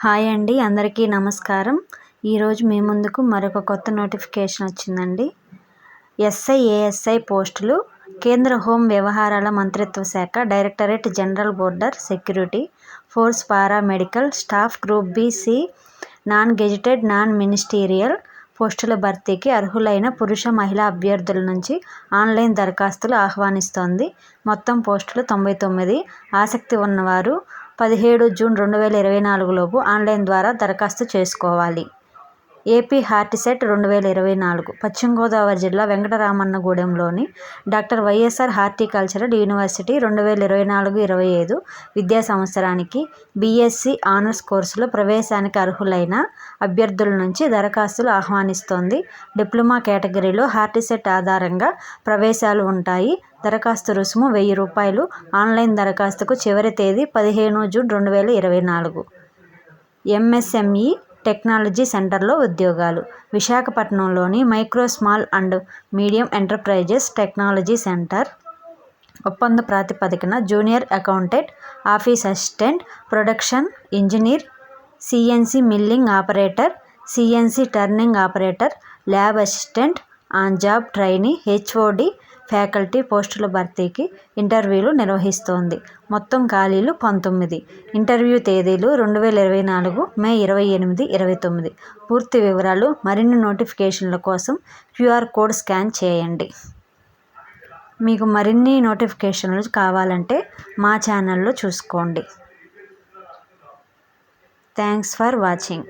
Hi అండి అందరికీ నమస్కారం. ఈరోజు మీ ముందుకు మరొక కొత్త నోటిఫికేషన్ వచ్చిందండి. ఎస్ఐ ఏఎస్ఐ పోస్టులు కేంద్ర హోం వ్యవహారాల మంత్రిత్వ శాఖ directorate general border security force paramedical staff group B non gazetted non ministerial పోస్టుల భర్తీకి అర్హులైన పురుష మహిళా అభ్యర్థుల నుంచి ఆన్లైన్ దరఖాస్తులు ఆహ్వానిస్తోంది. మొత్తం పోస్టులు తొంభై తొమ్మిది. ఆసక్తి ఉన్నవారు పదిహేడు జూన్ రెండు వేల ఇరవై నాలుగులోపు ఆన్లైన్ ద్వారా దరఖాస్తు చేసుకోవాలి. ఏపీ హార్టిసెట్ రెండు వేల ఇరవై నాలుగు పశ్చిమ గోదావరి జిల్లా వెంకటరామన్నగూడెంలోని డాక్టర్ వైఎస్ఆర్ హార్టికల్చరల్ యూనివర్సిటీ రెండు వేల ఇరవై నాలుగు ఇరవై ఐదు విద్యా సంవత్సరానికి బీఎస్సీ ఆనర్స్ కోర్సులో ప్రవేశానికి అర్హులైన అభ్యర్థుల నుంచి దరఖాస్తులు ఆహ్వానిస్తోంది. డిప్లొమా కేటగిరీలో హార్టిసెట్ ఆధారంగా ప్రవేశాలు ఉంటాయి. దరఖాస్తు రుసుము వెయ్యి రూపాయలు. ఆన్లైన్ దరఖాస్తుకు చివరి తేదీ పదిహేను జూన్ రెండు వేల ఇరవై నాలుగు. ఎంఎస్ఎంఈ టెక్నాలజీ సెంటర్లో ఉద్యోగాలు. విశాఖపట్నంలోని micro small and medium enterprises technology centre ఒప్పంద ప్రాతిపదికన junior accountant office assistant production engineer CNC milling operator CNC turning operator lab assistant on job trainee HOD faculty పోస్టుల భర్తీకి ఇంటర్వ్యూలు నిర్వహిస్తోంది. మొత్తం ఖాళీలు పంతొమ్మిది. ఇంటర్వ్యూ తేదీలు రెండు వేల ఇరవై నాలుగు మే ఇరవై ఎనిమిది ఇరవై తొమ్మిది. పూర్తి వివరాలు మరిన్ని నోటిఫికేషన్ల కోసం క్యూఆర్ కోడ్ స్కాన్ చేయండి. మీకు మరిన్ని నోటిఫికేషన్లు కావాలంటే మా ఛానల్లో చూసుకోండి. Thanks for watching.